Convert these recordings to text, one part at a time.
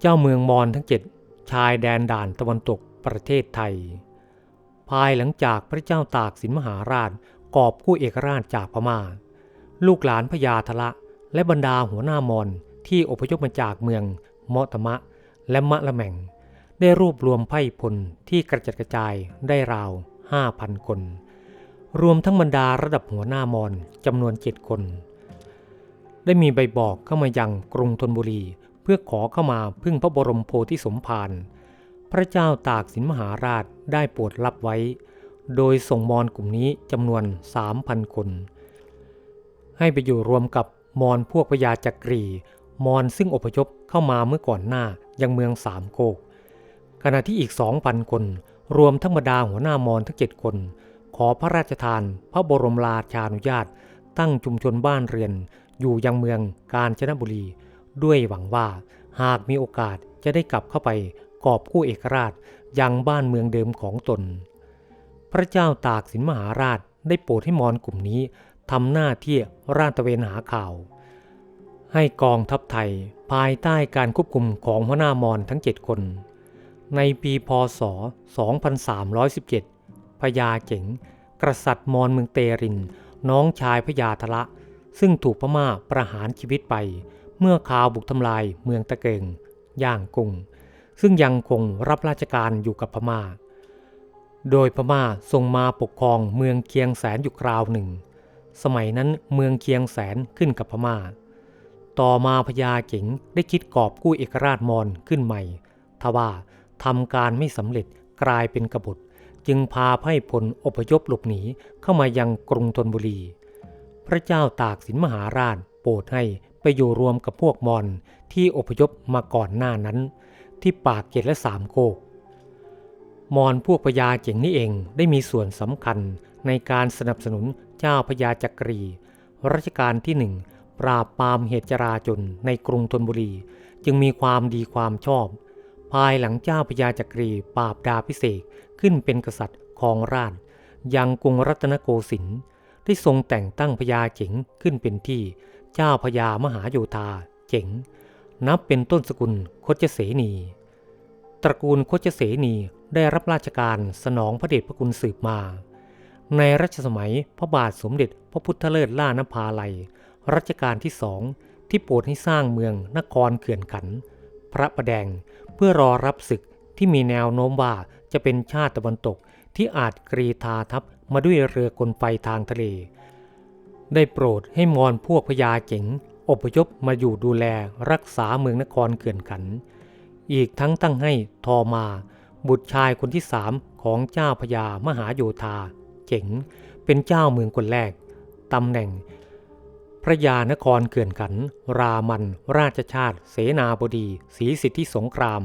เจ้าเมืองมอญทั้งเจ็ดชายแดนด่านตะวันตกประเทศไทย ภายหลังจากพระเจ้าตากสินมหาราชกอบกู้เอกราชจากพมา่า ลูกหลานพญาทละและบรรดาหัวหน้ามอญที่อพยพมาจากเมืองมาะตมะและมะละแมงได้รวบรวมไพ่พลที่กระจัดกระจายได้ราว 5,000 คน รวมทั้งบรรดาระดับหัวหน้ามอญจำนวนเจ็ดคน ได้มีใบบอกเข้ามายังกรุงธนบุรี เพื่อขอเข้ามาพึ่งพระบรมโพธิสมภาร พระเจ้าตากสินมหาราชได้โปรดรับไว้ โดยส่งมอญกลุ่มนี้จำนวน 3,000 คน ให้ไปอยู่รวมกับมอญพวกพญาจักรี มอญซึ่งอพยพเข้ามาเมื่อก่อนหน้ายังเมืองสามโกก ขณะที่อีก 2,000 คน รวมทั้งบรรดาหัวหน้ามอญทั้งเจ็ดคน ขอพระราชทานพระบรมราชานุญาต ตั้งชุมชนบ้านเรือน อยู่ยังเมืองกาญจนบุรี ด้วยหวังว่าหากมีโอกาสจะได้กลับเข้าไปกอบกู้เอกราชยังบ้านเมืองเดิมของตน พระเจ้าตากสินมหาราชได้โปรดให้มอญกลุ่มนี้ทำหน้าที่ราชตระเวนหาข่าว ให้กองทัพไทยภายใต้การควบคุมของหัวหน้ามอญทั้งเจ็ดคน ในปีพศ 2317 พญาเจ๋ง กษัตริย์มอญเมืองเตริน น้องชายพญาทละ ซึ่งถูกพม่าประหารชีวิตไป เมื่อข่าวบุกทำลายเมืองตะเกิงย่างกุ้งซึ่งยังคงรับราชการอยู่กับพม่า โดยพม่าส่งมาปกครองเมืองเคียงแสนอยู่คราวหนึ่ง สมัยนั้นเมืองเคียงแสนขึ้นกับพม่า ต่อมาพญาเก๋งได้คิดกอบกู้เอกราชมอญขึ้นใหม่ ทว่าทำการไม่สำเร็จกลายเป็นกบฏ จึงพาไพ่พลอพยพหลบหนีเข้ามายังกรุงธนบุรี พระเจ้าตากสินมหาราชโปรดให้ ไปอยู่รวมกับพวกมอญที่อพยพมาก่อนหน้านั้น ที่ปากเกร็ดและสามโคกมอญพวกพญาเจ๋งนี่เองได้มีส่วนสำคัญในการสนับสนุนเจ้าพญาจักรี รัชกาลที่หนึ่งปราบปรามเหตุจราจนในกรุงธนบุรี จึงมีความดีความชอบ ภายหลังเจ้าพญาจักรีปราบดาพิเศษขึ้นเป็นกษัตริย์ของราชยังกรุงรัตนโกสินทร์ได้ทรงแต่งตั้งพญาเจ๋งขึ้นเป็นที่ เจ้าพญามหาโยธาเจ๋ง นับเป็นต้นสกุลโคจเสนี ตระกูลโคจเสนีได้รับราชการสนองพระเดชพระคุณสืบมา ในรัชสมัยพระบาทสมเด็จพระพุทธเลิศล่านภาลัย รัชกาลที่สองที่โปรดให้สร้างเมืองนครเขื่อนขัน พระประแดงเพื่อรอรับศึกที่มีแนวโน้มว่าจะเป็นชาติตะวันตกที่อาจกรีธาทัพมาด้วยเรือกลไฟทางทะเล ได้โปรดให้มอนพวกพญาเจ๋งอพยพมาอยู่ดูแลรักษาเมืองนครเขื่อนขัน อีกทั้งตั้งให้ทอมา บุตรชายคนที่สามของเจ้าพญามหาโยธา เจ๋ง เป็นเจ้าเมืองคนแรกตำแหน่ง พระยานครเขื่อนขัน รามัน ราชชาติ เสนาบดีศรีสิทธิสงคราม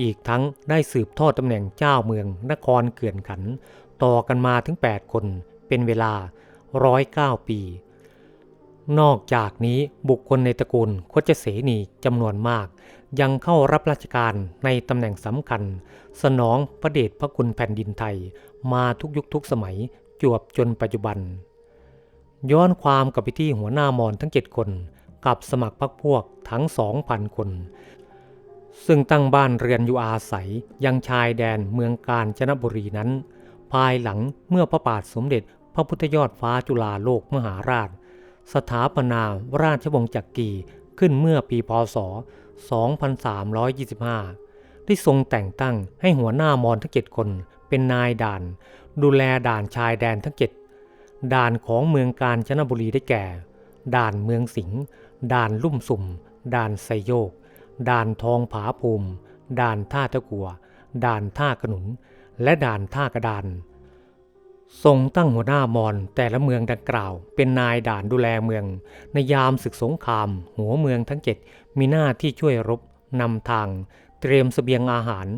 อีกทั้งได้สืบทอดตำแหน่งเจ้าเมืองนครเขื่อนขัน ต่อกันมาถึง 8 คนเป็นเวลา 109 ปี นอกจากนี้บุคคลในตระกูลโคจเสนีจำนวนมาก ยังเข้ารับราชการในตำแหน่งสำคัญ สนองพระเดชพระคุณแผ่นดินไทย มาทุกยุคทุกสมัยจวบจนปัจจุบัน ย้อนความกับไปที่หัวหน้ามอนทั้ง 7 คนกับสมัครพรรคพวกทั้ง 2,000 คนซึ่งตั้งบ้านเรือนอยู่อาศัยยังชายแดนเมืองกาญจนบุรีนั้น ภายหลังเมื่อพระบาทสมเด็จ ระพุทธยอดฟ้าจุฬาโลกมหาราช สถาปนาราชวงศ์จักรีขึ้นเมื่อปีพศ 2325 ได้ทรงแต่งตั้งให้หัวหน้ามอนทั้งเจ็ดคนเป็นนายด่าน ดูแลด่านชายแดนทั้งเจ็ดด่านของเมืองกาญจนบุรีได้แก่ ด่านเมืองสิงห์ด่านลุ่มสุ่ม ด่านไซโยก ด่านทองผาภูมิ ด่านท่าตะกัว ด่านท่ากระหนุน และด่านท่ากระดาน ทรงตั้งหัวหน้ามอนแต่ละเมืองดังกล่าว เป็นนายด่านดูแลเมือง ในยามศึกสงคราม หัวเมืองทั้งเจ็ดมีหน้าที่ช่วยรบนำทาง เตรียมสเสบียงอาหาร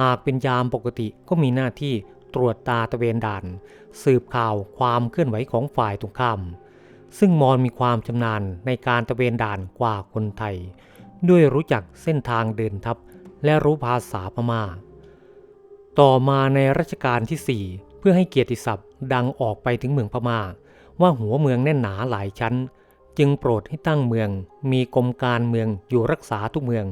หากเป็นยามปกติก็มีหน้าที่ตรวจตาตะเวนด่าน สืบข่าวความเคลื่อนไหวของฝ่ายตรงข้าม ซึ่งมอนมีความชำนาญในการตะเวนด่านกว่าคนไทย ด้วยรู้จักเส้นทางเดินทัพและรู้ภาษาพมา่า ต่อมาในรัชกาลที่4 พื่อให้เกียรติศัพท์ดังออกไปถึงเมืองพมา่า ว่าหัวเมืองแน่นหนาหลายชั้น จึงโปรดให้ตั้งเมือง มีกรมการเมืองอยู่รักษาทุกเมือง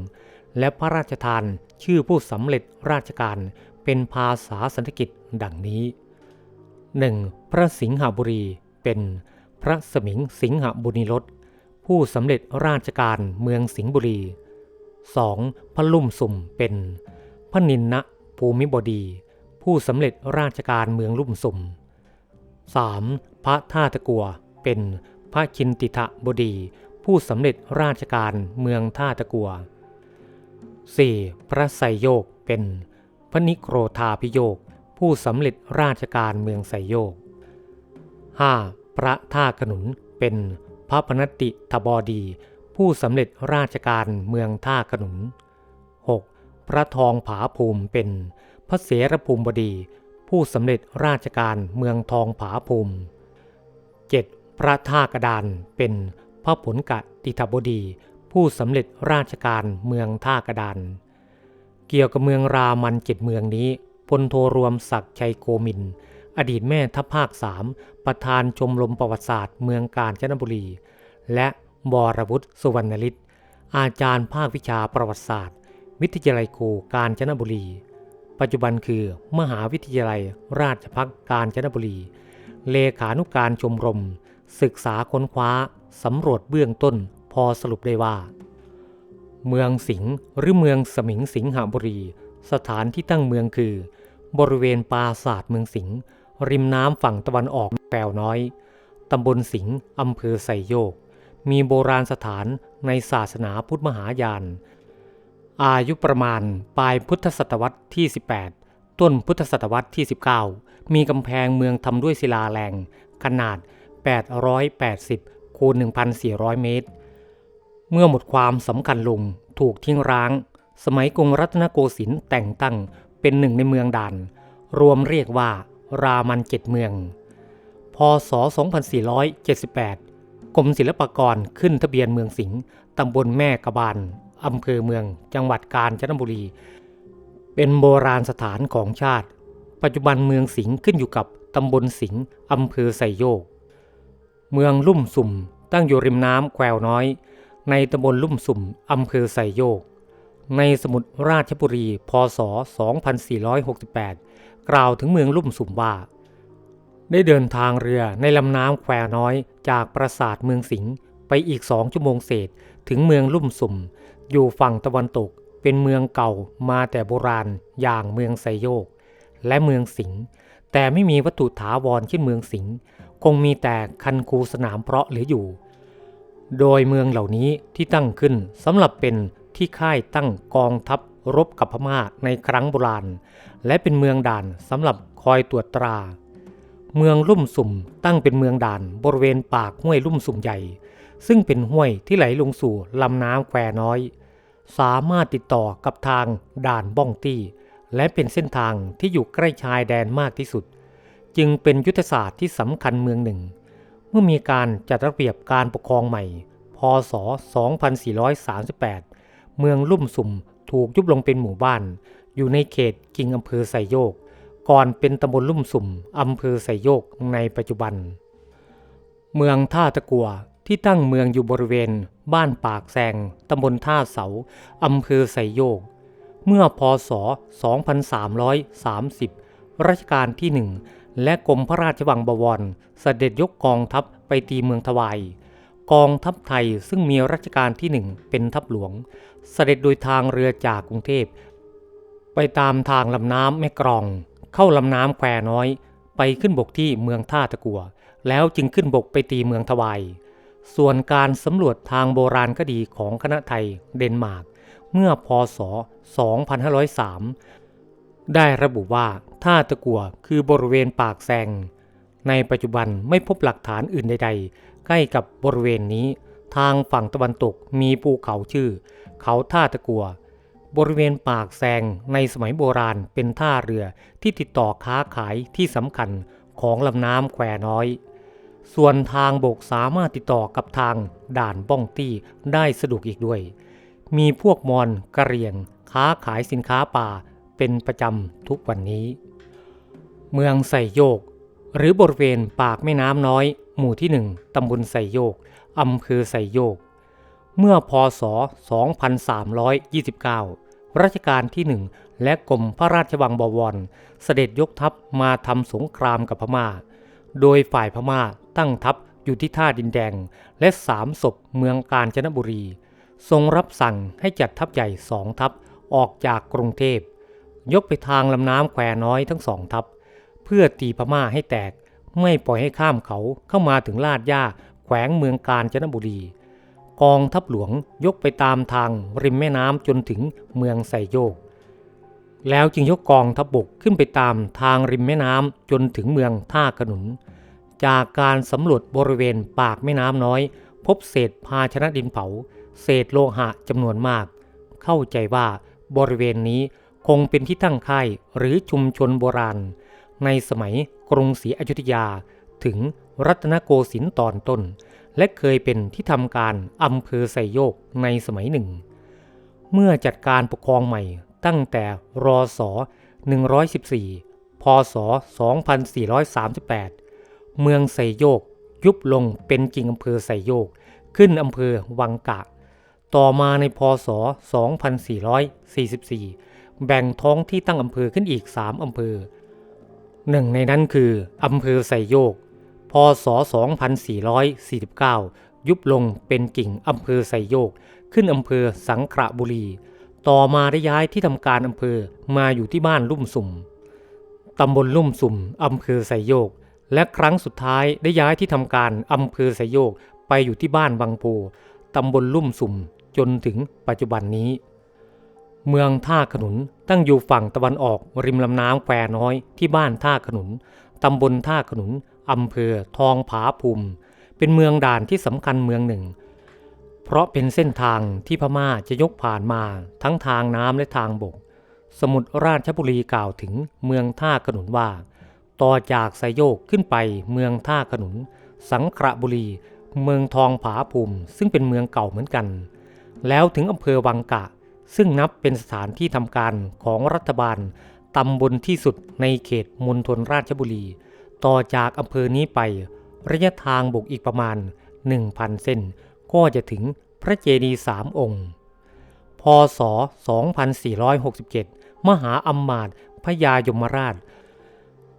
และพระราชทานชื่อผู้สำเร็จราชการเป็นภาษาสันสกฤตดังนี้ 1. พระสิงหบุรีเป็นพระสมิงสิงหบุรีรสผู้สำเร็จราชการเมืองสิงห์บุรี 2. พระลุ่มสุ่มเป็น พระนินนะภูมิบดี ผู้สำเร็จราชการเมืองลุ่มสุ่ม 3. พระท่าตะกัว เป็นพระชินติทะบดี ผู้สำเร็จราชการเมืองท่าตะกัว 4. พระไสยโยกเป็นพระนิโครธาพิโยก ผู้สำเร็จราชการเมืองไสยโยก 5. พระท่าขนุนเป็นพระพนติทบดี ผู้สำเร็จราชการเมืองท่าขนุน 6. พระทองผาภูมิเป็น ระเสรภูมิบดี ผู้สำเร็จราชการเมืองทองผาภูมิ 7. พระท่ากระดานเป็นพระผลกะติทบดี ผู้สำเร็จราชการเมืองท่ากระดาน เกี่ยวกับเมืองรามันเจ็ดเมืองนี้พลโทรวมศักดิ์ชัยโกมิน อดีตแม่ทัพภาคสามประธานชมรมประวัติศาสตร์เมืองกาญจนบุรี และบรวุฒิสุวรรณฤทธิ์อาจารย์ภาควิชาประวัติศาสตร์ วิทยาลัยครูกาญจนบุรี ปัจจุบันคือมหาวิทยาลัยราชภัฏกาญจนบุรี เลขานุการชมรม ศึกษาค้นคว้าสำรวจเบื้องต้นพอสรุปได้ว่า เมืองสิงห์หรือเมืองสมิงสิงหบุรี สถานที่ตั้งเมืองคือ บริเวณปราศาสาทเมืองสิงห์ริมน้ำฝั่งตะวันออกแปวน้อยตำบลสิงห์อำเภอไซโยก มีโบราณสถานในศาสนาพุทธมหายาน อายุประมาณปลายพุทธศตวรรษที่ 18 ต้นพุทธศตวรรษที่ 19 มีกำแพงเมืองทำด้วยศิลาแรง ขนาด 880 คูณ 1,400 เมตร เมื่อหมดความสำคัญลงถูกทิ้งร้าง สมัยกรุงรัตนโกสินทร์แต่งตั้งเป็นหนึ่งในเมืองด่าน รวมเรียกว่ารามันเจ็ดเมือง พศ 2478 กรมศิลปากรขึ้นทะเบียนเมืองสิงห์ตำบลแม่กะบาน อำเภอเมือง จังหวัดกาญจนบุรี เป็นโบราณสถานของชาติ ปัจจุบันเมืองสิงห์ขึ้นอยู่กับตำบลสิงห์อำเภอไซโยก เมืองลุ่มสุ่ม ตั้งอยู่ริมน้ำแควน้อย ในตำบลลุ่มสุ่มอำเภอไซโยก ในสมุดราชบุรี พศ 2468 กล่าวถึงเมืองลุ่มสุ่มว่า ได้เดินทางเรือในลำน้ำแควน้อย จากปราสาทเมืองสิงห์ไปอีกสองชั่วโมงเศษถึงเมืองลุ่มสุ่ม อยู่ฝั่งตะวันตกเป็นเมืองเก่ามาแต่โบราณอย่างเมืองไซโยก และเมืองสิงห์แต่ไม่มีวัตถุถาวรเช่นเมืองสิงห์คงมีแต่คันคูสนามเพาะเหลืออยู่ โดยเมืองเหล่านี้ที่ตั้งขึ้นสำหรับเป็นที่ค่ายตั้งกองทัพรบกับพม่าในครั้งโบราณ และเป็นเมืองด่านสำหรับคอยตรวจตรา เมืองลุ่มสุ่มตั้งเป็นเมืองด่านบริเวณปากห้วยลุ่มสุ่มใหญ่ ซึ่งเป็นห้วยที่ไหลลงสู่ลำน้ำแควน้อย สามารถติดต่อกับทางด่านบ้องตี้ และเป็นเส้นทางที่อยู่ใกล้ชายแดนมากที่สุด จึงเป็นยุทธศาสตร์ที่สำคัญเมืองหนึ่ง เมื่อมีการจัดระเบียบการปกครองใหม่ พศ 2438 เมืองลุ่มสุ่มถูกยุบลงเป็นหมู่บ้าน อยู่ในเขตกิงอำเภอไซโยก ก่อนเป็นตำบลลุ่มสุ่มอำเภอไซโยกในปัจจุบัน เมืองท่าตะกัว ที่ตั้งเมืองอยู่บริเวณ บ้านปากแซงตำบลท่าเสา อำเภอไซโยก เมื่อพศ 2330 รัชกาลที่หนึ่งและกรมพระราชวังบวรเสด็จยกกองทัพไปตีเมืองทวาย กองทัพไทยซึ่งมีรัชกาลที่หนึ่งเป็นทัพหลวงเสด็จโดยทางเรือจากกรุงเทพ ไปตามทางลำน้ำแม่กรอง เข้าลำน้ำแควน้อย ไปขึ้นบกที่เมืองท่าตะกัว แล้วจึงขึ้นบกไปตีเมืองทวาย ส่วนการสำรวจทางโบราณคดีของคณะไทยเดนมาร์กเมื่อพศ 2503 ได้ระบุว่าท่าตะกัวคือบริเวณปากแซง ในปัจจุบันไม่พบหลักฐานอื่นใดๆ ใกล้กับบริเวณนี้ ทางฝั่งตะวันตกมีภูเขาชื่อ เขาท่าตะกัว บริเวณปากแซงในสมัยโบราณเป็นท่าเรือที่ติดต่อค้าขายที่สำคัญของลำน้ำแควน้อย ส่วนทางบกสามารถติดต่อกับทางด่านบ้องตี้ได้สะดวกอีกด้วย มีพวกมอญกะเรียง ค้าขายสินค้าป่าเป็นประจำทุกวันนี้ เมืองไซโยก หรือบริเวณปากแม่น้ำน้อย หมู่ที่หนึ่งตำบลไซโยกอำเภอไซโยก เมื่อพศ 2329 รัชกาลที่หนึ่งและกรมพระราชวังบวร เสด็จยกทัพมาทำสงครามกับพม่า โดยฝ่ายพม่าตั้งทัพอยู่ที่ท่าดินแดง และสามศพเมืองกาญจนบุรี ทรงรับสั่งให้จัดทัพใหญ่สองทัพออกจากกรุงเทพ ยกไปทางลำน้ำแควน้อยทั้งสองทัพ เพื่อตีพม่าให้แตกไม่ปล่อยให้ข้ามเขาเข้ามาถึงลาดย่าแขวงเมืองกาญจนบุรี กองทัพหลวงยกไปตามทางริมแม่น้ำจนถึงเมืองไซโยก แล้วจึงยกกองทัพบกขึ้นไปตามทางริมแม่น้ำจนถึงเมืองท่าขนุน จากการสำรวจบริเวณปากแม่น้ำน้อย พบเศษภาชนะดินเผา เศษโลหะจำนวนมาก เข้าใจว่าบริเวณนี้คงเป็นที่ตั้งค่ายหรือชุมชนโบราณ ในสมัยกรุงศรีอยุธยา ถึงรัตนโกสินทร์ตอนต้น และเคยเป็นที่ทำการอำเภอไซโยกในสมัยหนึ่ง เมื่อจัดการปกครองใหม่ ตั้งแต่รอศ114 พศ 2438 เมืองไซโยก ยุบลงเป็นจริงอำเภอไซโยก ขึ้นอำเภอวังกะ ต่อมาในพศ 2444 แบ่งท้องที่ตั้งอำเภอขึ้นอีก 3 อำเภอ หนึ่งในนั้นคืออำเภอไซโยก พศ 2449 ยุบลงเป็นกิ่งอำเภอไซโยก ขึ้นอำเภอสังขระบุรี ต่อมาได้ย้ายที่ทำการอำเภอมาอยู่ที่บ้านลุ่มสุ่มตำบลลุ่มสุ่มอำเภอไซโยก และครั้งสุดท้ายได้ย้ายที่ทำการอำเภอไซโยก ไปอยู่ที่บ้านวังโพตำบลลุ่มสุ่มจนถึงปัจจุบันนี้ เมืองท่าขนุนตั้งอยู่ฝั่งตะวันออกริมลำน้ำแควน้อยที่บ้านท่าขนุนตำบลท่าขนุนอำเภอทองผาภูมิ เป็นเมืองด่านที่สำคัญเมืองหนึ่ง เพราะเป็นเส้นทางที่พม่าจะยกผ่านมาทั้งทางน้ำและทางบก สมุดราชบุรีกล่าวถึงเมืองท่าขนุนว่า ต่อจากไซโยกขึ้นไปเมืองท่าขนุน สังขระบุรี เมืองทองผาภูมิซึ่งเป็นเมืองเก่าเหมือนกัน แล้วถึงอำเภอวังกะ ซึ่งนับเป็นสถานที่ทำการของรัฐบาลตำบลที่สุดในเขตมณฑลราชบุรี ต่อจากอำเภอนี้ไประยะทางบกอีกประมาณ 1,000 เส้น ก็จะถึงพระเจดีย์สามองค์ พศ 2467 มหาอัมมาตย์พญายมราช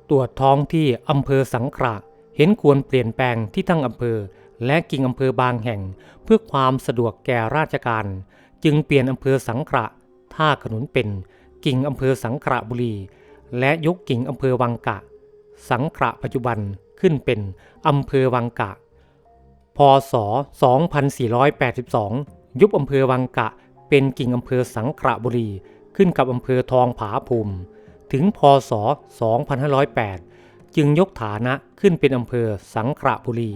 ตรวจท้องที่อำเภอสังขระเห็นควรเปลี่ยนแปลงที่ตั้งอำเภอ และกิ่งอำเภอบางแห่ง เพื่อความสะดวกแก่ราชการ จึงเปลี่ยนอำเภอสังขระท่าขนุนเป็น กิ่งอำเภอสังขระบุรี และยกกิ่งอำเภอวังกะ สังขระปัจจุบันขึ้นเป็นอำเภอวังกะ พศ 2482 ยุบอำเภอวังกะ เป็นกิ่งอำเภอสังขระบุรี ขึ้นกับอำเภอทองผาภูมิ ถึงพศ 2508 จึงยกฐานะขึ้นเป็นอำเภอสังขระบุรี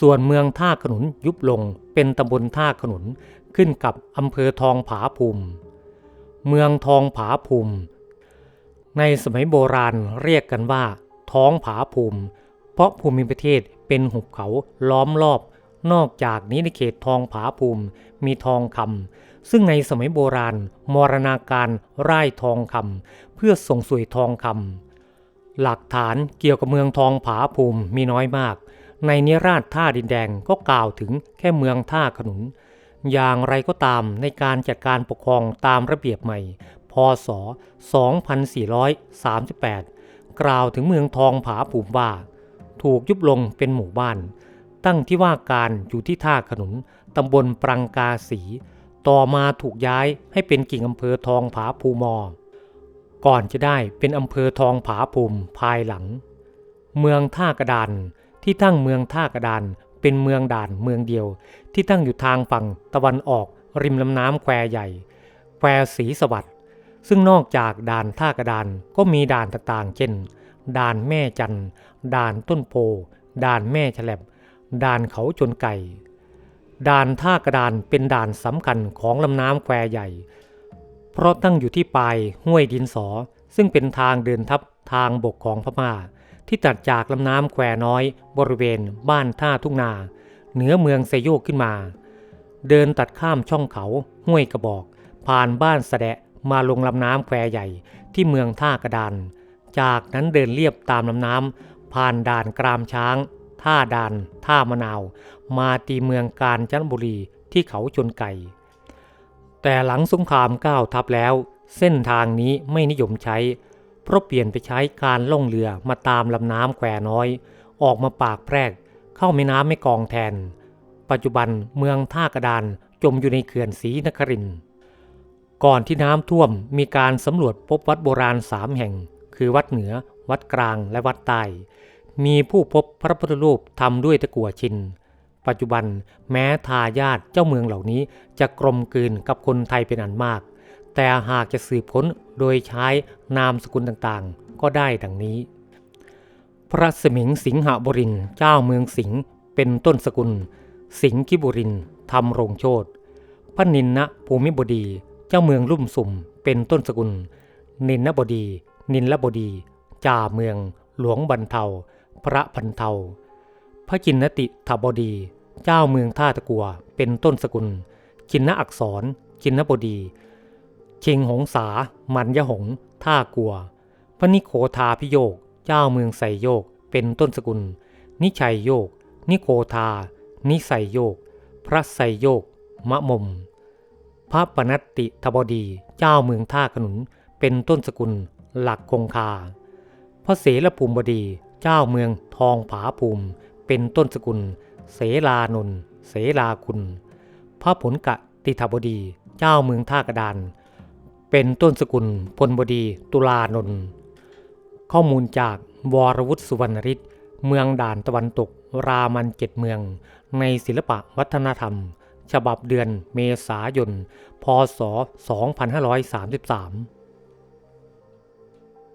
ส่วนเมืองท่าขนุนยุบลงเป็นตำบลท่าขนุน ขึ้นกับอำเภอทองผาภูมิ เมืองทองผาภูมิ ในสมัยโบราณเรียกกันว่า ท้องผาภูมิ เพราะภูมิประเทศ เป็นหุบเขาล้อมรอบ นอกจากนี้ในเขตทองผาภูมิมีทองคำซึ่งในสมัยโบราณมรณาการไร่ทองคำเพื่อส่งสวยทองคำหลักฐานเกี่ยวกับเมืองทองผาภูมิมีน้อยมาก ในนิราชท่าดินแดงก็กล่าวถึงแค่เมืองท่าขนุน อย่างไรก็ตามในการจัดการปกครองตามระเบียบใหม่ พศ 2438 กล่าวถึงเมืองทองผาภูมิว่า ถูกยุบลงเป็นหมู่บ้าน ตั้งที่ว่าการอยู่ที่ท่าขนุนตำบลปรังกาสี ต่อมาถูกย้ายให้เป็นกิ่งอำเภอทองผาภูมอ ก่อนจะได้เป็นอำเภอทองผาภูมิภายหลัง เมืองท่ากระดานที่ตั้งเมืองท่ากระดานเป็นเมืองด่านเมืองเดียว ที่ตั้งอยู่ทางฝั่งตะวันออกริมลำน้ำแควใหญ่ แควศรีสวัสด์ซึ่งนอกจากด่านท่ากระดานก็มีด่านต่างๆ เช่น ด่านแม่จันด่านต้นโพด่านแม่ฉลบด่านเขาจนไก่ ด่านท่ากระดานเป็นด่านสำคัญของลำน้ำแควใหญ่ เพราะตั้งอยู่ที่ปลายห้วยดินสอ ซึ่งเป็นทางเดินทัพทางบกของพม่า ที่ตัดจากลำน้ำแควน้อยบริเวณบ้านท่าทุ่งนา เหนือเมืองไซโยกขึ้นมา เดินตัดข้ามช่องเขาห้วยกระบอก ผ่านบ้านสะแดะมาลงลำน้ำแควใหญ่ที่เมืองท่ากระดาน จากนั้นเดินเลียบตามลำน้ำผ่านด่านกรามช้าง ท่าด่าน ท่ามะนาว มาตีเมืองกาญจนบุรีที่เขาชนไก่ แต่หลังสงครามก้าวทับแล้ว เส้นทางนี้ไม่นิยมใช้ เพราะเปลี่ยนไปใช้การล่องเรือมาตามลำน้ำแควน้อย ออกมาปากแพรก เข้าแม่น้ำไม่กองแทน ปัจจุบันเมืองท่ากระดานจมอยู่ในเขื่อนศรีนครินทร์ก่อนที่น้ำท่วมมีการสำรวจพบวัดโบราณสามแห่ง คือวัดเหนือ วัดกลางและวัดใต้มีผู้พบพระพุทธรูปทำด้วยตะกั่วชิน ปัจจุบันแม้ทายาทเจ้าเมืองเหล่านี้จะกลมกลืนกับคนไทยเป็นอันมาก แต่หากจะสืบค้นโดยใช้นามสกุลต่างๆ ก็ได้ดังนี้ พระสมิงสิงหบุรินเจ้าเมืองสิงห์เป็นต้นสกุล สิงห์กิบุรินทร์ทำรงโชตพระนินนะภูมิบดีเจ้าเมืองลุ่มสุ่มเป็นต้นสกุล นินนบดี นินลบดี จ่าเมือง หลวงบรรเทา พระพันเทา พระจินนติทบดี เจ้าเมืองท่าตะกัว เป็นต้นสกุล จินนอักษร จินนบดี ชิงหงสามันยหง ท่ากัว พระนิโคทาพิโยก เจ้าเมืองไสโยก เป็นต้นสกุล นิชัยโยก นิโคทา นิไสโยก พระไสโยก มะมม พระปนัตติทบดี เจ้าเมืองท่าขนุน เป็นต้นสกุลหลักคงคา พระเสรภูมิบดีเจ้าเมืองทองผาภูมิ เป็นต้นสกุล เสลานนเสลาคุณ พระผลกะติทบดีเจ้าเมืองท่ากระดาน เป็นต้นสกุลพลบดีตุลานนข้อมูลจากวรวุฒิสุวรรณริศเมืองด่านตะวันตกรามันเจ็ดเมือง ในศิลปะวัฒนธรรม ฉบับเดือนเมษายน พศ 2533